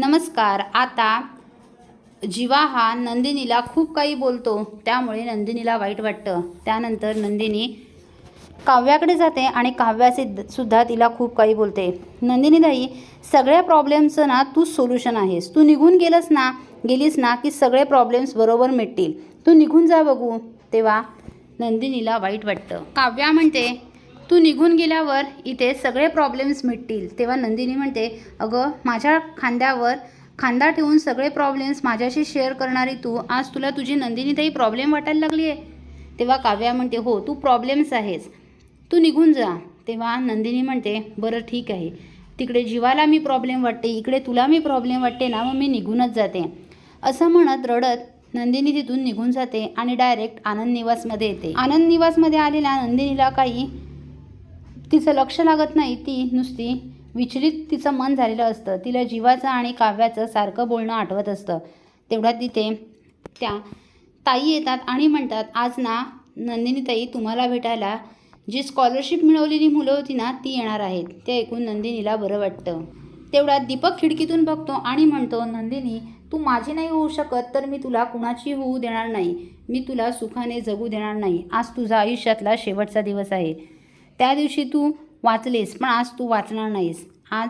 नमस्कार. आता जीवा हा नंदिनीला खूप काही बोलतो त्यामुळे नंदिनीला वाईट वाटतं. त्यानंतर नंदिनी काव्याकडे जाते आणि काव्याचे सुद्धा तिला खूप काही बोलते. नंदिनीदाई सगळ्या प्रॉब्लेमचं ना तू सोल्युशन आहेस. तू निघून गेलंस ना गेलीस ना की सगळे प्रॉब्लेम्स बरोबर मिटतील. तू निघून जा बघू. तेव्हा नंदिनीला वाईट वाटतं. काव्या म्हणते तू निघून गेल्यावर इथे सगळे प्रॉब्लेम्स मिटतील. तेव्हा नंदिनी म्हणते अगं माझ्या खांद्यावर खांदा ठेवून सगळे प्रॉब्लेम्स माझ्याशी शेअर करणारी तू आज तुला तुझी नंदिनी प्रॉब्लेम वाटायला लागली आहे तेव्हा काव्या म्हणते हो तू प्रॉब्लेम्स आहेस. तू निघून जा. तेव्हा नंदिनी म्हणते बरं ठीक आहे. तिकडे जीवाला मी प्रॉब्लेम वाटते इकडे तुला मी प्रॉब्लेम वाटते ना मग मी निघूनच जाते. असं म्हणत रडत नंदिनी तिथून निघून जाते आणि डायरेक्ट आनंद निवासमध्ये येते. आनंद निवासमध्ये आलेल्या नंदिनीला काही तिचं लक्ष लागत नाही ती नुसती विचलित तिचं मन झालेलं असतं. तिला जीवाचं आणि काव्याचं सारखं बोलणं आठवत असतं. तेवढ्या तिथे त्या ताई येतात आणि म्हणतात आज ना नंदिनीताई तुम्हाला भेटायला जी स्कॉलरशिप मिळवलेली मुलं होती ना ती येणार आहेत. ते ऐकून नंदिनीला बरं वाटतं. तेवढ्यात दीपक खिडकीतून बघतो आणि म्हणतो नंदिनी तू माझी नाही होऊ शकत तर मी तुला कुणाची होऊ देणार नाही. मी तुला सुखाने जगू देणार नाही. आज तुझा आयुष्यातला शेवटचा दिवस आहे. त्या दिवशी तू वाचलेस पण आज तू वाचणार नाहीस. आज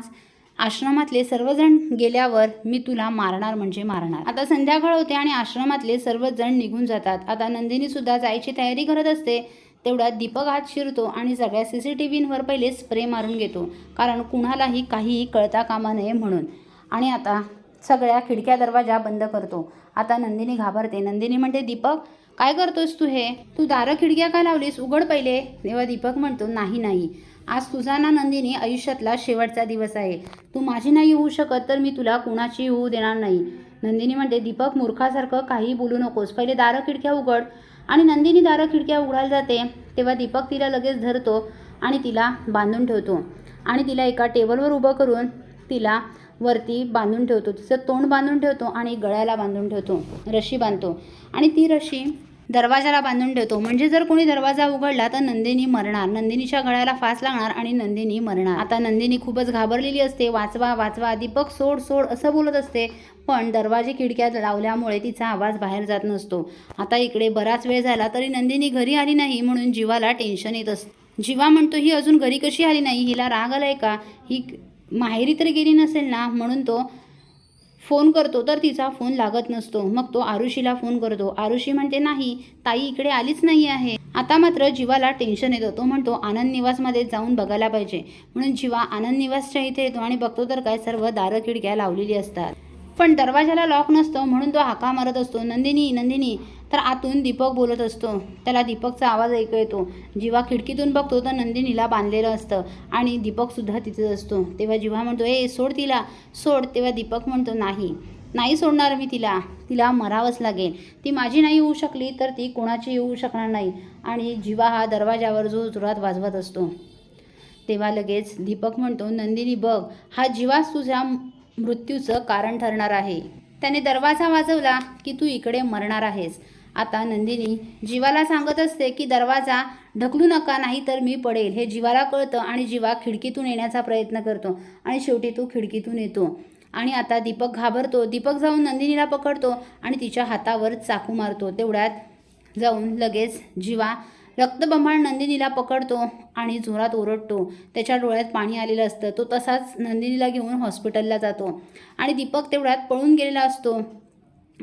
आश्रमातले सर्वजण गेल्यावर मी तुला मारणार म्हणजे मारणार. आता संध्याकाळ होते आणि आश्रमातले सर्वजण निघून जातात. आता नंदिनीसुद्धा जायची तयारी करत असते. तेवढ्यात दीपक हात शिरतो आणि सगळ्या सी सी टी व्हींवर पहिले स्प्रे मारून घेतो. कारण कुणालाही काहीही कळता कामा नये म्हणून. आणि आता सगळ्या खिडक्या दरवाजा बंद करतो. आता नंदिनी घाबरते. नंदिनी म्हणते दीपक काय करतोस तू हे? तू दारं खिडक्या का लावलीस? उघड पहिले. तेव्हा दीपक म्हणतो नाही नाही. आज तुझा ना नंदिनी आयुष्यातला शेवटचा दिवस आहे. तू माझी नाही होऊ शकत तर मी तुला कुणाची होऊ देणार नाही. नंदिनी म्हणते दीपक मूर्खासारखं काही बोलू नकोस. पहिले दारं खिडक्या उघड. आणि नंदिनी दारं खिडक्या उघडायला जाते. तेव्हा दीपक तिला लगेच धरतो आणि तिला बांधून ठेवतो. आणि तिला एका टेबलवर उभं करून तिला वरती बांधून ठेवतो. तिचं तोंड बांधून ठेवतो आणि गळ्याला बांधून ठेवतो. रशी बांधतो. आणि ती रशी दरवाजाला बांधून ठेवतो. म्हणजे जर कोणी दरवाजा उघडला तर नंदिनी मरणार. नंदिनीच्या गळ्याला फास लागणार आणि नंदिनी मरणार. आता नंदिनी खूपच घाबरलेली असते. वाचवा वाचवा दीपक सोड सोड असं बोलत असते. पण दरवाजे खिडक्यात लावल्यामुळे तिचा आवाज बाहेर जात नसतो. आता इकडे बराच वेळ झाला तरी नंदिनी घरी आली नाही म्हणून जीवाला टेन्शन येत असतं. जीवा म्हणतो ही अजून घरी कशी आली नाही? हिला राग आलाय का? ही माहेरी तरी गेली नसेल ना? म्हणून तो फोन करतो तर तिचा फोन लागत नसतो. मग तो आरुषीला फोन करतो. आरुषी म्हणते नाही ताई इकडे आलीच नाही आहे. आता मात्र जीवाला टेन्शन येतं. तो म्हणतो आनंद निवासमध्ये जाऊन बघायला पाहिजे. म्हणून जीवा आनंद निवासच्या इथे येतो आणि बघतो तर काय सर्व दारं खिडक्या लावलेली असतात. पण दरवाजाला लॉक नसतो म्हणून तो हाका मारत असतो. नंदिनी नंदिनी तर आतून दीपक बोलत असतो. त्याला दीपकचा आवाज ऐकू येतो. जीवा खिडकीतून बघतो तर नंदिनीला बांधलेलं असतं आणि दीपकसुद्धा तिथेच असतो. तेव्हा जीवा म्हणतो ए सोड तिला. सोड. तेव्हा दीपक म्हणतो नाही. नाही सोडणार मी तिला. तिला मरावंच लागेल. ती माझी नाही होऊ शकली तर ती कोणाची येऊ शकणार नाही. आणि जीवा हा दरवाजावर जो जोरात वाजवत असतो. तेव्हा लगेच दीपक म्हणतो नंदिनी बघ. हा जीवाच तुझ्या मृत्यूचं कारण ठरणार आहे. त्याने दरवाजा वाजवला की तू इकडे मरणार आहेस. आता नंदिनी जीवाला सांगत असते की दरवाजा ढकलू नका नाही तर मी पडेल. हे जीवाला कळतं आणि जीवा खिडकीतून येण्याचा प्रयत्न करतो आणि शेवटी तो खिडकीतून येतो. आणि आता दीपक घाबरतो. दीपक जाऊन नंदिनीला पकडतो आणि तिच्या हातावर चाकू मारतो. तेवढ्यात जाऊन लगेच जीवा रक्तबंबाळ नंदिनीला पकडतो आणि जोरात ओरडतो. त्याच्या डोळ्यात पाणी आलेलं असतं. तो तसाच नंदिनीला घेऊन हॉस्पिटलला जातो. आणि दीपक तेवढ्यात पळून गेलेला असतो.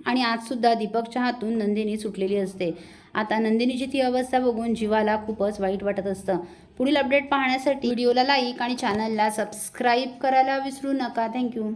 आणि आजसुद्धा दीपकच्या हातून नंदिनी सुटलेली असते. आता नंदिनीची ती अवस्था बघून जीवाला खूपच वाईट वाटत असतं. पुढील अपडेट पाहण्यासाठी व्हिडिओला लाईक आणि चॅनलला सबस्क्राईब करायला विसरू नका. थँक्यू